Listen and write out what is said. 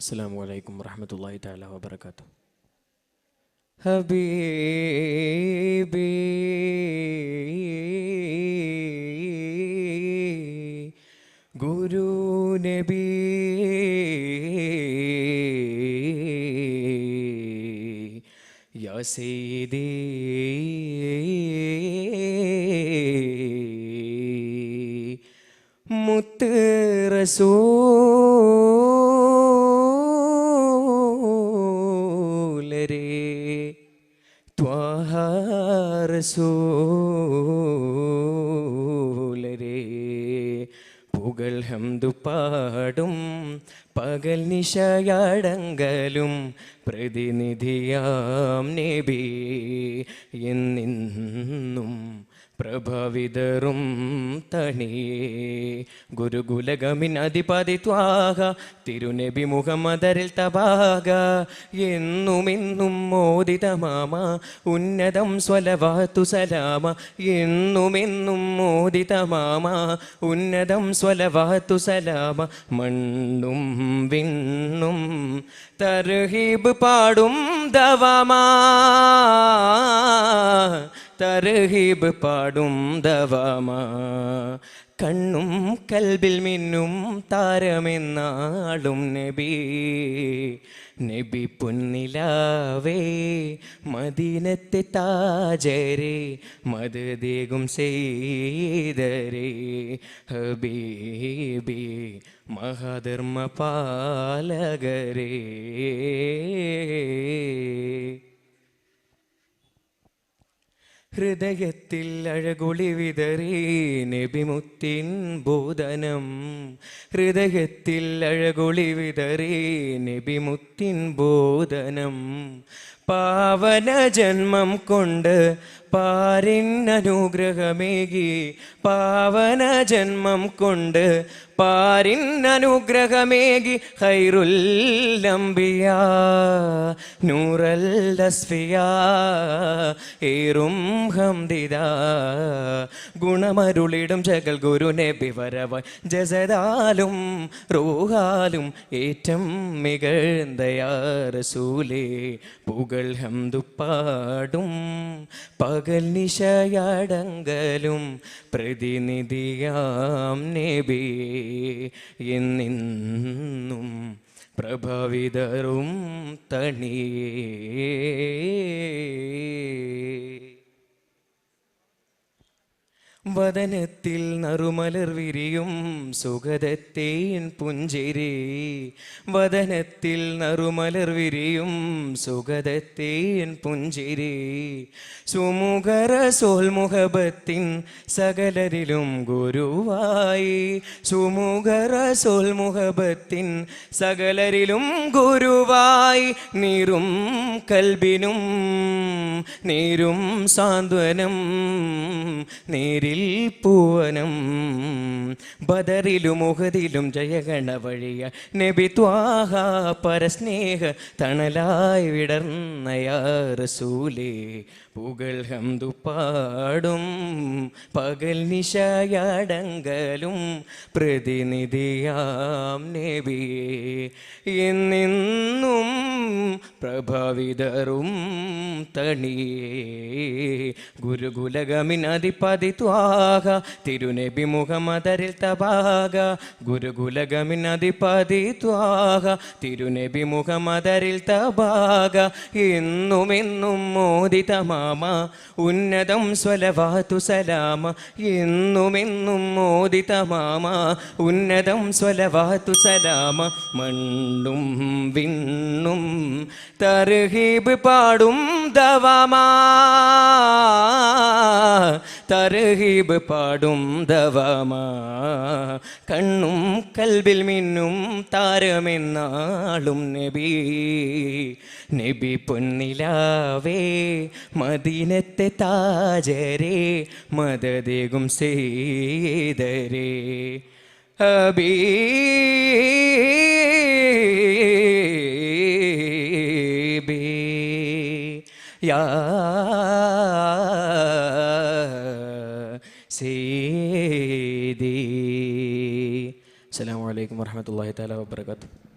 السلام عليكم ورحمة الله تعالى وبركاته حبيبي نبي يا سيدي مت رسول റസൂലരേ പുകൾ ഹംദു പാടും പകൽ നിശയാടങ്കലും പ്രതിനിധിയാം നബി എന്നിന്നും പ്രഭവിതറും തണിയേ ഗുരുകുലഗമിൻ അധിപതി ത്വാഹ തിരുനബി മുഹമ്മദരിൽ തബാക എന്നുമെന്നും മോദിതമാമ ഉന്നതം സ്വലവാത്തു സലാമ. എന്നുമെന്നും മോദിതമാമ ഉന്നതം സ്വലവാത്തു സലാമ. മണ്ണും വിണ്ണും തർഹീബ് പാടും ദവമാ. തർഹീബ് പാടും ദവാമ. കണ്ണും കൽബിൽ മിന്നും താരമെന്നാളും നബി. നബി പൊന്നിലാവേ മദീനത്തെ താജരെ മതദേകും ചെയ്തരേ ഹബീബി മഹാധർമ്മ പാലകരേ ഹൃദയത്തിൽ അഴകുളി വിതറി നബിമുത്തിൻ ബോധനം ഹൃദയത്തിൽ അഴകുളി വിതറി നബിമുത്തിൻ ബോധനം പാവന ജന്മം കൊണ്ട് പാരിന്നനുഗ്രഹമേകി. പാവന ജന്മം കൊണ്ട് പാരിന്നനുഗ്രഹമേകി. ഹൈറുല്ലംബിയ നൂറൽ ലസ്ഫിയ ഏറും ഹംദിത ഗുണമരുളിടും ജഗൽ ഗുരുനെ വിവരവ ജസദാലും റൂഹാലും ഏറ്റം മികഴ്ന്തയാ റസൂലേ. പുകൾ ഹംദുപ്പാടും പകൽ നിശയടങ്കലും പ്രതിനിധിയാം നബി എന്നിന്നും പ്രഭവിതറും തണിയേ വദനത്തിൽ നറുമലർ വിരിയും സുഗതത്തേൻ പുഞ്ചിരി. വദനത്തിൽ നറുമലർ വിരിയും സുഗതത്തേൻ പുഞ്ചിരി. സുമുഖര സോൽമുഖബത്തിൻ സകലരിലും ഗുരുവായി. സുമുഖര സോൽമുഖബത്തിൻ സകലരിലും ഗുരുവായി. നീറും കൽബിനും നീരും സാന്ത്വനം നേരിൽ പൂവനം ബദറിലും ഉഹദിലും ജയഗണ വഴിയ. നബി ത്വാഹ പരസ്നേഹ തണലായി വിടർന്നയാ റസൂലേ. പുകൾ ഹംദു പാടും പകൽ നിശയാടങ്കലും പ്രതിനിധിയാം നബി. എന്നെന്നും പ്രഭാവിതറും തണിയേ ഗുരുകുലഗമിൻ അധിപതി ത്വാഹ തിരുനബി മുഹമ്മദരിൽ തബാക ഗുരുകുലഗമിൻ അധിപതി ത്വാഹ തിരുനബി മുഹമ്മദരിൽ തബാഗ ഇന്നുമെന്നും മോദിതമാമ. ഉന്നതം സ്വലവാതു സലാമ. ഇന്നുമെന്നും എന്നും മോദിതമാമ. ഉന്നതം സ്വലവാതു സലാമ. മണ്ണും വിണ്ണും തർഹീബ് പാടും ദവമാ. തർഹീബ് പാടും ദവമാ കണ്ണും കൽബിൽ മിന്നും താരമെന്നാളും നബി. നബി പൊന്നിലാവേ മദീനത്തെ താജരേ മദദേകും സേതരേ ഹബീബി സീതി അസ്സലാമു അലൈക്കും വറഹ്മത്തുള്ളാഹി തആല വബറകാതുഹു.